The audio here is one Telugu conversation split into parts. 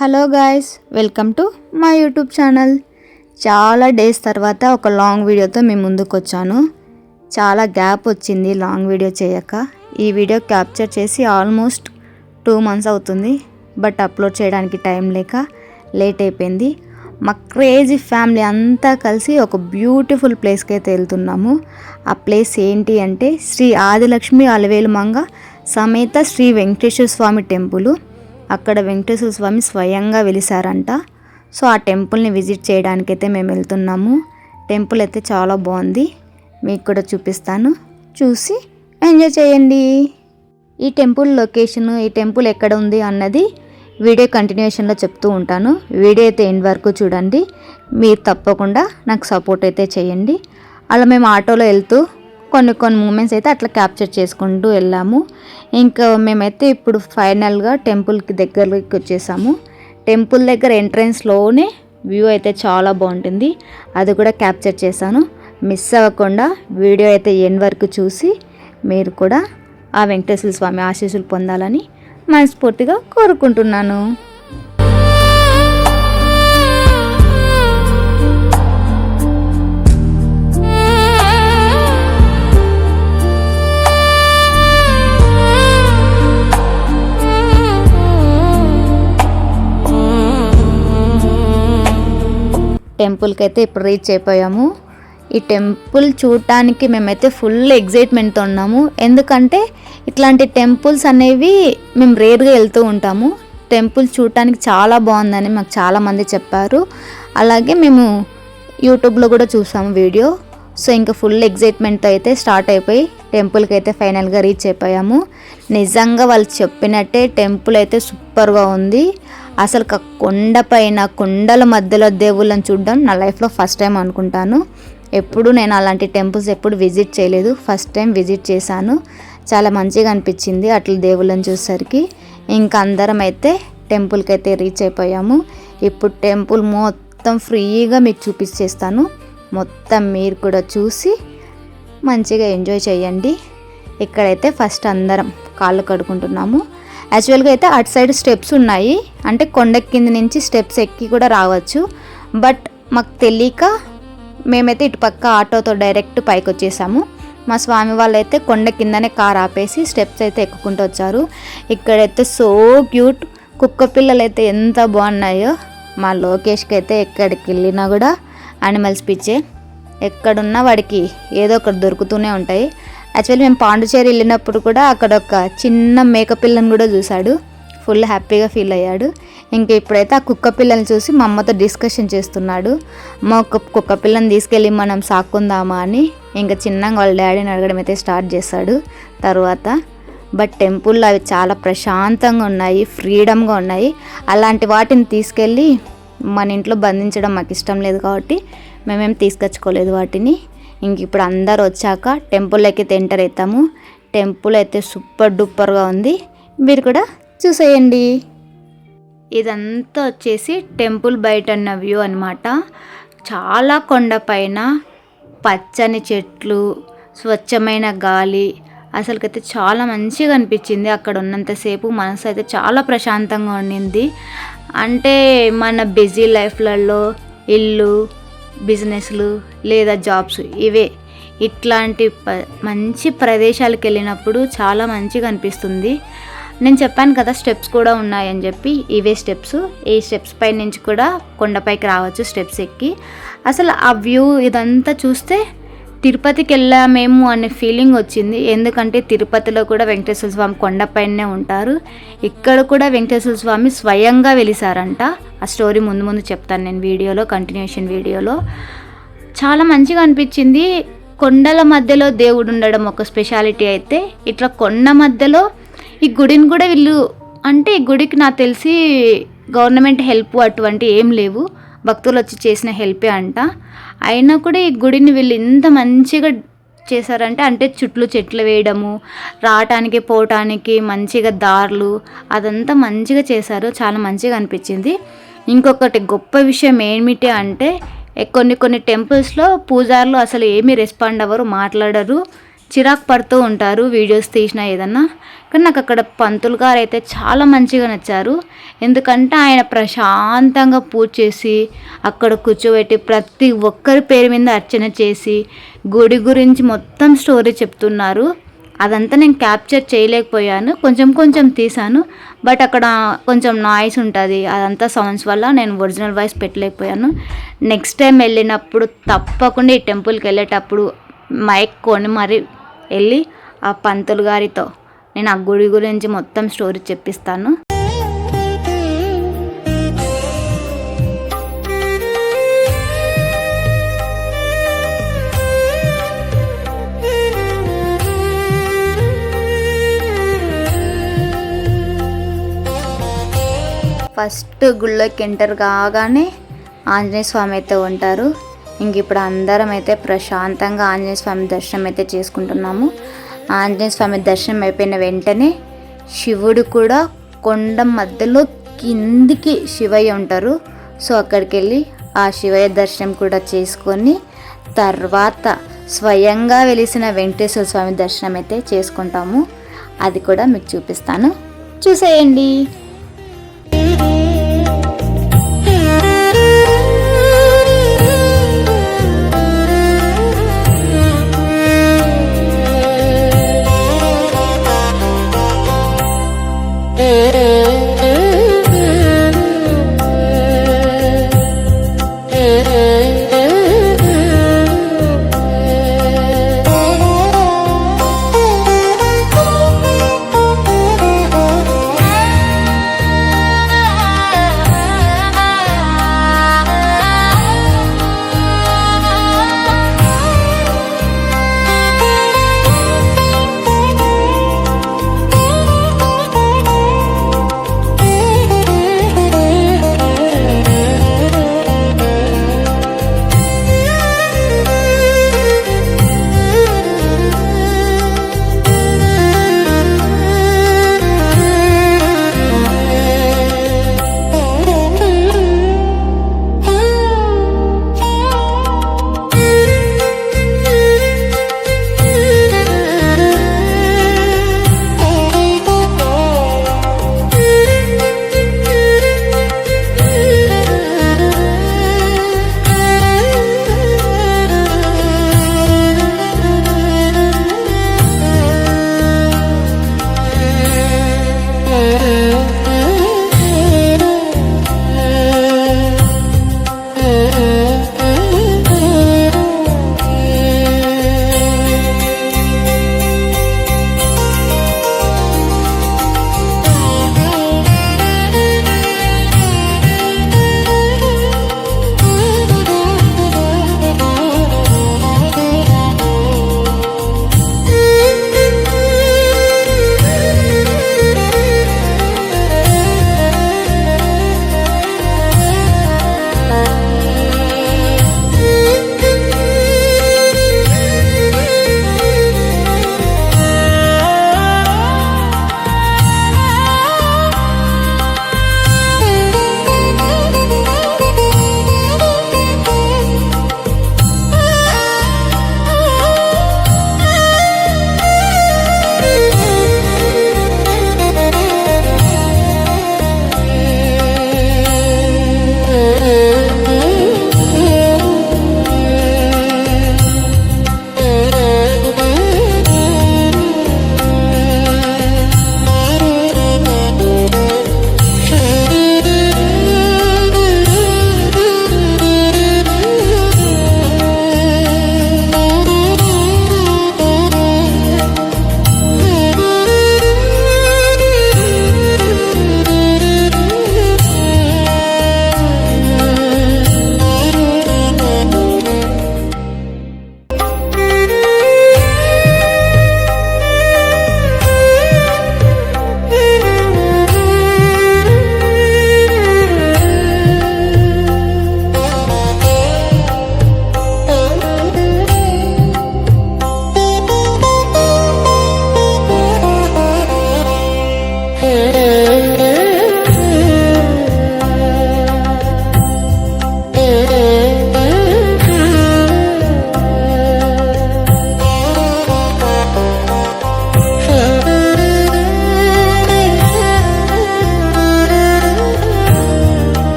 Hello guys welcome to my YouTube channel. చాలా డేస్ తర్వాత ఒక లాంగ్ వీడియోతో మేము ముందుకు వచ్చాను చాలా గ్యాప్ వచ్చింది లాంగ్ వీడియో చేయక. ఈ వీడియో క్యాప్చర్ చేసి ఆల్మోస్ట్ టూ మంత్స్ అవుతుంది. బట్ అప్లోడ్ చేయడానికి టైం లేక లేట్ అయిపోయింది. మా క్రేజీ ఫ్యామిలీ అంతా కలిసి ఒక బ్యూటిఫుల్ ప్లేస్కి అయితే వెళ్తున్నాము. ఆ ప్లేస్ ఏంటి అంటే శ్రీ ఆదిలక్ష్మి అలవేలు మంగ సమేత శ్రీ వెంకటేశ్వర స్వామి టెంపుల్. అక్కడ వెంకటేశ్వర స్వామి స్వయంగా వెలిసారంట సో ఆ టెంపుల్ని విజిట్ చేయడానికైతే మేము వెళ్తున్నాము. టెంపుల్ అయితే చాలా బాగుంది. మీకు కూడా చూపిస్తాను. చూసి ఎంజాయ్ చేయండి. ఈ టెంపుల్ లొకేషన్ ఈ టెంపుల్ ఎక్కడ ఉంది అన్నది వీడియో కంటిన్యూషన్లో చెప్తూ ఉంటాను. వీడియో అయితే ఎండ్ వరకు చూడండి. మీరు తప్పకుండా నాకు సపోర్ట్ అయితే చేయండి. అలా మేము ఆటోలో వెళ్తూ కొన్ని కొన్ని మూమెంట్స్ అయితే అట్లా క్యాప్చర్ చేసుకుంటూ వెళ్ళాము. ఇంకా మేమైతే ఇప్పుడు ఫైనల్గా టెంపుల్కి దగ్గరకి వచ్చేసాము. టెంపుల్ దగ్గర ఎంట్రన్స్లోనే వ్యూ అయితే చాలా బాగుంటుంది. అది కూడా క్యాప్చర్ చేశాను. మిస్ అవ్వకుండా వీడియో అయితే ఎన్ వరకు చూసి మీరు కూడా ఆ వెంకటేశ్వర స్వామి ఆశీస్సులు పొందాలని మనస్ఫూర్తిగా కోరుకుంటున్నాను. టెంపుల్కి అయితే ఇప్పుడు రీచ్ అయిపోయాము. ఈ టెంపుల్ చూడటానికి మేమైతే ఫుల్ ఎగ్జైట్మెంట్తో ఉన్నాము. ఎందుకంటే ఇట్లాంటి టెంపుల్స్ అనేవి మేము రేర్గా వెళ్తూ ఉంటాము. టెంపుల్ చూడటానికి చాలా బాగుందని మాకు చాలామంది చెప్పారు. అలాగే మేము యూట్యూబ్లో కూడా చూసాము వీడియో. సో ఇంకా ఫుల్ ఎగ్జైట్మెంట్తో అయితే స్టార్ట్ అయిపోయి టెంపుల్కి అయితే ఫైనల్గా రీచ్ అయిపోయాము. నిజంగా వాళ్ళు చెప్పినట్టే టెంపుల్ అయితే సూపర్గా ఉంది. అసలు కొండపైన కొండల మధ్యలో దేవుళ్ళని చూడడం నా లైఫ్లో ఫస్ట్ టైం అనుకుంటాను. ఎప్పుడు నేను అలాంటి టెంపుల్స్ ఎప్పుడు విజిట్ చేయలేదు. ఫస్ట్ టైం విజిట్ చేశాను. చాలా మంచిగా అనిపించింది అట్లా దేవుళ్ళని చూసేసరికి. ఇంకా అందరం అయితే టెంపుల్కి అయితే రీచ్ అయిపోయాము. ఇప్పుడు టెంపుల్ మొత్తం ఫ్రీగా మీకు చూపించేస్తాను. మొత్తం మీరు కూడా చూసి మంచిగా ఎంజాయ్ చేయండి. ఇక్కడైతే ఫస్ట్ అందరం కాళ్ళు కడుకుంటున్నాము. యాక్చువల్గా అయితే అటు సైడ్ స్టెప్స్ ఉన్నాయి. అంటే కొండ కింద నుంచి స్టెప్స్ ఎక్కి కూడా రావచ్చు. బట్ మాకు తెలియక మేమైతే ఇటు పక్క ఆటోతో డైరెక్ట్ పైకి వచ్చేసాము. మా స్వామి వాళ్ళు అయితే కొండ కిందనే కార్ ఆపేసి స్టెప్స్ అయితే ఎక్కుకుంటూ వచ్చారు. ఇక్కడైతే సో క్యూట్ కుక్క పిల్లలు అయితే ఎంత బాగున్నాయో. మా లోకేష్కి అయితే ఎక్కడికి వెళ్ళినా కూడా యానిమల్స్ పిచ్చే. ఎక్కడున్నా వాడికి ఏదో ఒకటి దొరుకుతూనే ఉంటాయి. యాక్చువల్లీ మేము పాండుచేరి వెళ్ళినప్పుడు కూడా అక్కడ ఒక చిన్న మేక పిల్లని కూడా చూశాడు. ఫుల్ హ్యాపీగా ఫీల్ అయ్యాడు. ఇంకా ఇప్పుడైతే ఆ కుక్క పిల్లని చూసి మా అమ్మతో డిస్కషన్ చేస్తున్నాడు. మా ఒక కుక్క పిల్లని తీసుకెళ్ళి మనం సాక్కుందామా అని ఇంకా చిన్నగా వాళ్ళ డాడీని అడగడం అయితే స్టార్ట్ చేశాడు. తర్వాత బట్ టెంపుల్లో అవి చాలా ప్రశాంతంగా ఉన్నాయి ఫ్రీడమ్గా ఉన్నాయి. అలాంటి వాటిని తీసుకెళ్ళి మన ఇంట్లో బంధించడం మాకు ఇష్టం లేదు కాబట్టి మేమేం తీసుకొచ్చుకోలేదు వాటిని. ఇంక ఇప్పుడు అందరు వచ్చాక టెంపుల్లోకి అయితే ఎంటర్ అవుతాము టెంపుల్ అయితే సూపర్ డూపర్గా ఉంది. మీరు కూడా చూసేయండి. ఇదంతా వచ్చేసి టెంపుల్ బయట ఉన్న వ్యూ అనమాట చాలా కొండపైన పచ్చని చెట్లు స్వచ్ఛమైన గాలి. అసలుకైతే చాలా మంచిగా అనిపించింది అక్కడ ఉన్నంతసేపు మనసు అయితే చాలా ప్రశాంతంగా ఉండింది. అంటే మన బిజీ లైఫ్లలో ఇల్లు బిజినెస్లు లేదా జాబ్స్ ఇవే. ఇట్లాంటి ప మంచి ప్రదేశాలకు వెళ్ళినప్పుడు చాలా మంచిగా అనిపిస్తుంది. నేను చెప్పాను కదా స్టెప్స్ కూడా ఉన్నాయని చెప్పి. ఇవే స్టెప్స్. ఈ స్టెప్స్ పై నుంచి కూడా కొండపైకి రావచ్చు స్టెప్స్ ఎక్కి. అసలు ఆ వ్యూ ఇదంతా చూస్తే తిరుపతికి వెళ్ళామేమో అనే ఫీలింగ్ వచ్చింది. ఎందుకంటే తిరుపతిలో కూడా వెంకటేశ్వర స్వామి కొండపైనే ఉంటారు. ఇక్కడ కూడా వెంకటేశ్వర స్వామి స్వయంగా వెలిసారంట ఆ స్టోరీ ముందు ముందు చెప్తాను నేను వీడియోలో కంటిన్యూషన్ వీడియోలో. చాలా మంచిగా అనిపించింది. కొండల మధ్యలో దేవుడు ఉండడం ఒక స్పెషాలిటీ అయితే ఇట్లా కొండ మధ్యలో ఈ గుడిని కూడా వీళ్ళు అంటే ఈ గుడికి నాకు తెలిసి గవర్నమెంట్ హెల్ప్ అటువంటి ఏం లేవు. భక్తులు వచ్చి చేసిన హెల్పే అంట. అయినా కూడా ఈ గుడిని వీళ్ళు ఇంత మంచిగా చేశారంటే అంటే చుట్లు చెట్లు వేయడము రావటానికి పోవటానికి మంచిగా దారులు అదంతా మంచిగా చేశారు. చాలా మంచిగా అనిపించింది. ఇంకొకటి గొప్ప విషయం ఏమిటి అంటే కొన్ని కొన్ని టెంపుల్స్లో పూజారులు అసలు ఏమీ రెస్పాండ్ అవ్వరు మాట్లాడరు. చిరాకు పడుతూ ఉంటారు వీడియోస్ తీసినా ఏదన్నా. కానీ నాకు అక్కడ పంతులు గారు అయితే చాలా మంచిగా నచ్చారు. ఎందుకంటే ఆయన ప్రశాంతంగా పూజ చేసి అక్కడ కూర్చోబెట్టి ప్రతి ఒక్కరి పేరు మీద అర్చన చేసి గుడి గురించి మొత్తం స్టోరీ చెప్తున్నారు. అదంతా నేను క్యాప్చర్ చేయలేకపోయాను. కొంచెం కొంచెం తీసాను బట్ అక్కడ కొంచెం నాయిస్ ఉంటుంది. అదంతా సౌండ్స్ వల్ల నేను ఒరిజినల్ వాయిస్ పెట్టలేకపోయాను. నెక్స్ట్ టైం వెళ్ళినప్పుడు తప్పకుండా ఈ టెంపుల్కి వెళ్ళేటప్పుడు మైక్ కొని మరి వెళ్ళి ఆ పంతులు గారితో నేను ఆ గుడి గురించి మొత్తం స్టోరీ చెప్పిస్తాను. ఫస్ట్ గుళ్ళోకి ఎంటర్ కాగానే ఆంజనేయ స్వామి అయితే ఉంటారు. ఇంక ఇప్పుడు అందరం అయితే ప్రశాంతంగా ఆంజనేయ స్వామి దర్శనం అయితే చేసుకుంటున్నాము. ఆంజనేయ స్వామి దర్శనం అయిపోయిన వెంటనే శివుడు కూడా కొండ మధ్యలో కిందికి శివయ్య ఉంటారు. సో అక్కడికి వెళ్ళి ఆ శివయ్య దర్శనం కూడా చేసుకొని తర్వాత స్వయంగా వెలిసిన వెంకటేశ్వర స్వామి దర్శనం అయితే చేసుకుంటాము. అది కూడా మీకు చూపిస్తాను. చూసేయండి.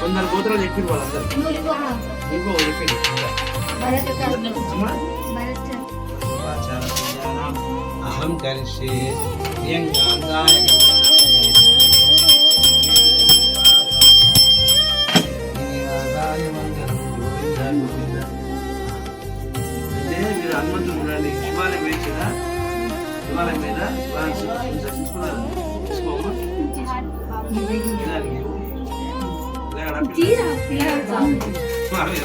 కొందరు గోత్రాలు చెప్పారు వాళ్ళందరూ ఇంకో చెప్పింది అమ్మా వాచారణ అహం శ్రీనివాసాయ హనుమంతుడు చూడండి శివాలయం వేసి కదా శివాలయం మీద శివాలయం దర్శించుకున్నారు తీసుకోమా దానికి స్వామి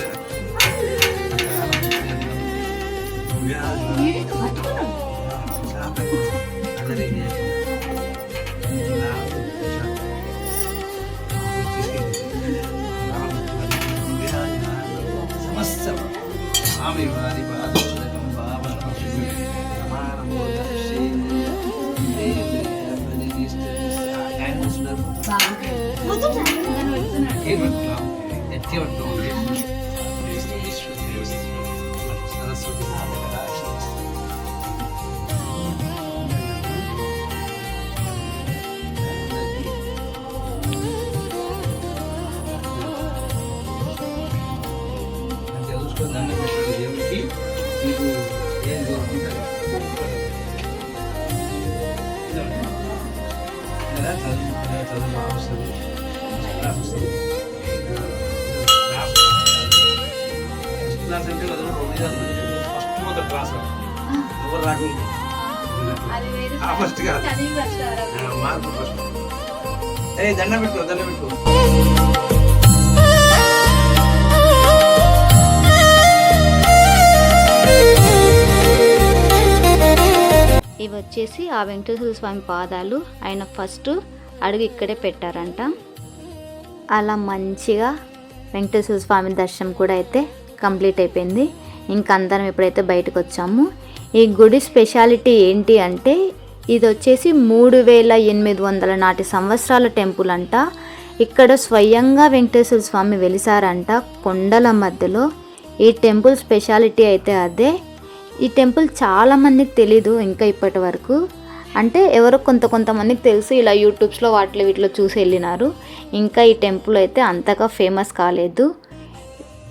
సమస్త స్వామి వారి favorite club é they are doing is the issue is but Nada also the interactions. And they also learn about the reality into class అంటే కదా రెండు విధాలు ఫస్ట్ మొదటి క్లాస్ ఎవరు రాకుండా ఫస్ట్ కాదు. మార్పు ఫస్ట్ ఏ దండం పెట్టుకో దండం పెట్టుకో. ఇవి వచ్చేసి ఆ వెంకటేశ్వర స్వామి పాదాలు. ఆయన ఫస్ట్ అడుగు ఇక్కడే పెట్టారంట. అలా మంచిగా వెంకటేశ్వర స్వామి దర్శనం కూడా అయితే కంప్లీట్ అయిపోయింది. ఇంకా అందరం ఎప్పుడైతే బయటకు వచ్చాము ఈ గుడి స్పెషాలిటీ ఏంటి అంటే ఇది వచ్చేసి మూడు వేల ఎనిమిది వందల నాటి సంవత్సరాల టెంపుల్ అంట. ఇక్కడ స్వయంగా వెంకటేశ్వర స్వామి వెలిసారంట కొండల మధ్యలో. ఈ టెంపుల్ స్పెషాలిటీ అయితే అదే. ఈ టెంపుల్ చాలా మందికి తెలీదు ఇంకా ఇప్పటి వరకు. అంటే ఎవరో కొంత కొంతమందికి తెలుసు ఇలా యూట్యూబ్స్లో వాటిలో వీటిలో చూసి వెళ్ళినారు. ఇంకా ఈ టెంపుల్ అయితే అంతగా ఫేమస్ కాలేదు.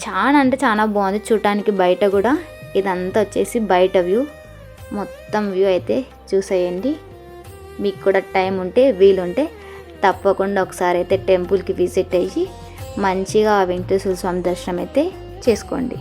చాలా అంటే చాలా బాగుంది. చూడటానికి బయట కూడా ఇదంతా వచ్చేసి బయట వ్యూ. మొత్తం వ్యూ అయితే చూసేయండి. మీకు కూడా టైం ఉంటే వీలుంటే తప్పకుండా ఒకసారి అయితే టెంపుల్కి విజిట్ అయ్యి మంచిగా ఆ వెంకటేశ్వర స్వామి దర్శనం అయితే చేసుకోండి.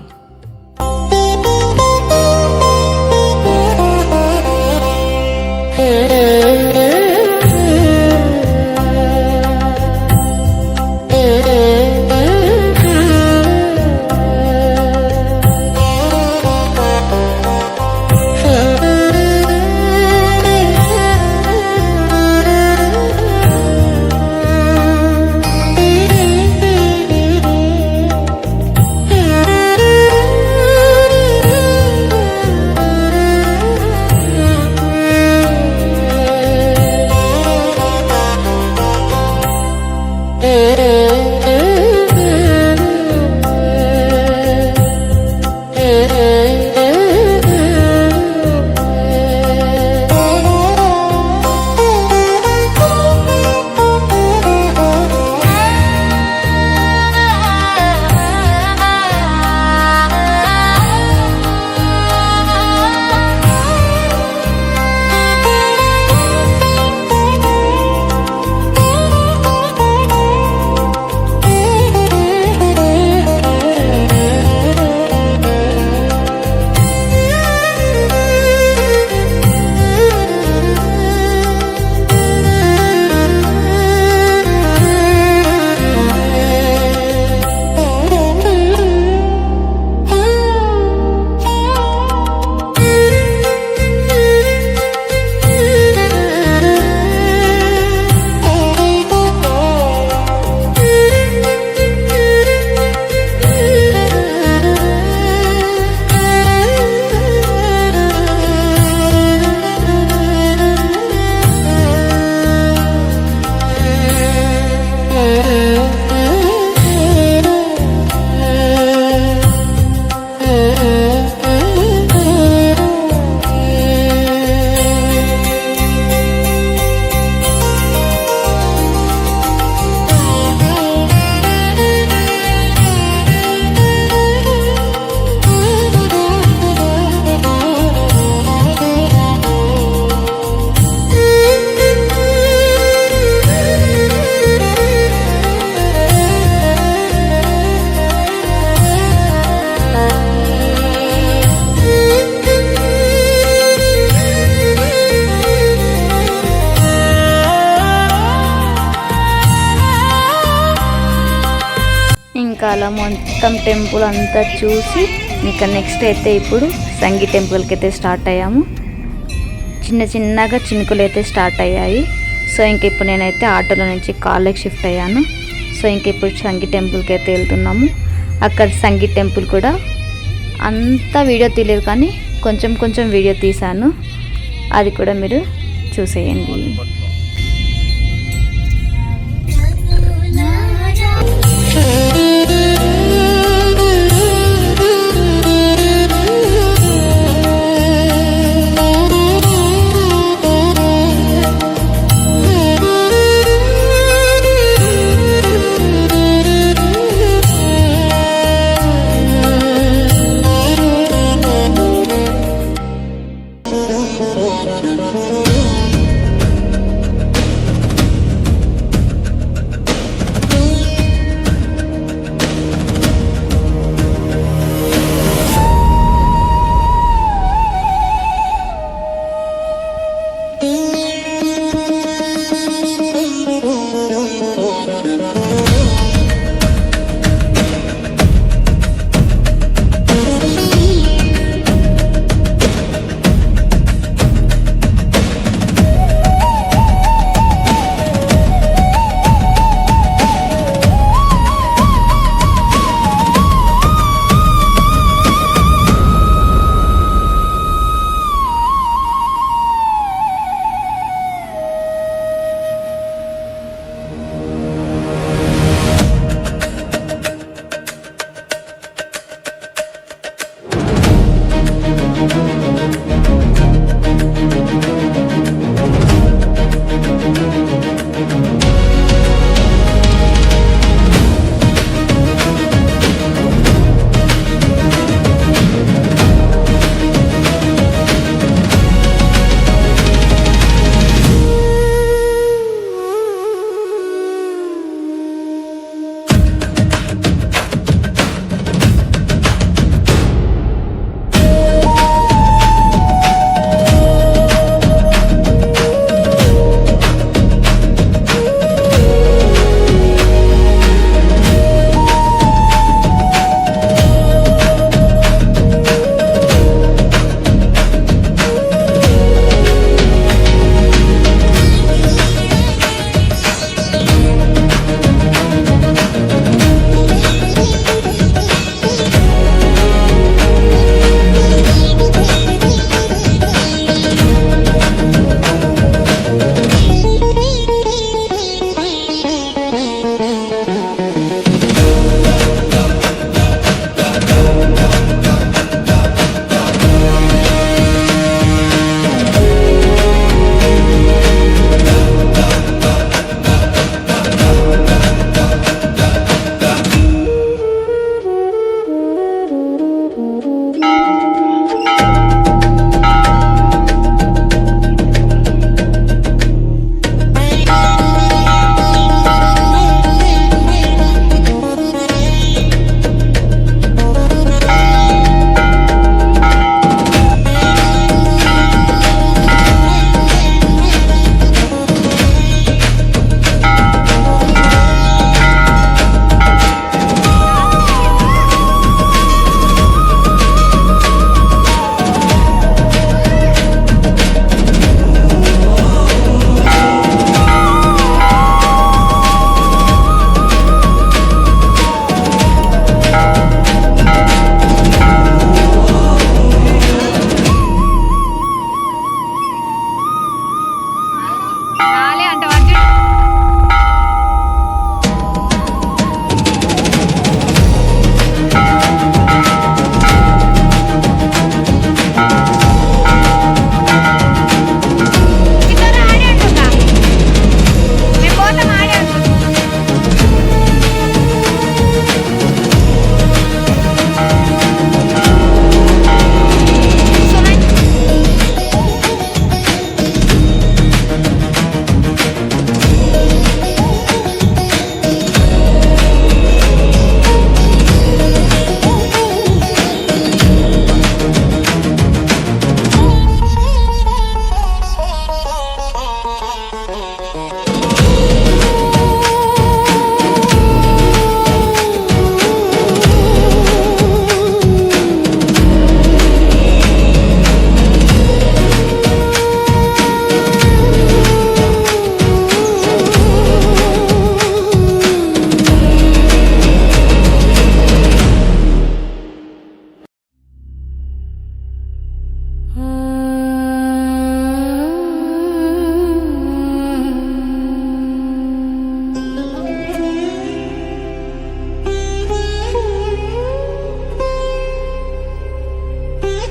మొత్తం టెంపుల్ అంతా చూసి ఇంకా నెక్స్ట్ అయితే ఇప్పుడు సంగీ టెంపుల్కి అయితే స్టార్ట్ అయ్యాము. చిన్న చిన్నగా చినుకులు అయితే స్టార్ట్ అయ్యాయి. సో ఇంక ఇప్పుడు నేనైతే ఆటోలో నుంచి కాలేజ్ షిఫ్ట్ అయ్యాను. సో ఇంక ఇప్పుడు సంగీ టెంపుల్కి అయితే వెళ్తున్నాము. అక్కడ సంగీ టెంపుల్ కూడా అంత వీడియో తీయలేదు కానీ కొంచెం కొంచెం వీడియో తీశాను. అది కూడా మీరు చూసేయండి.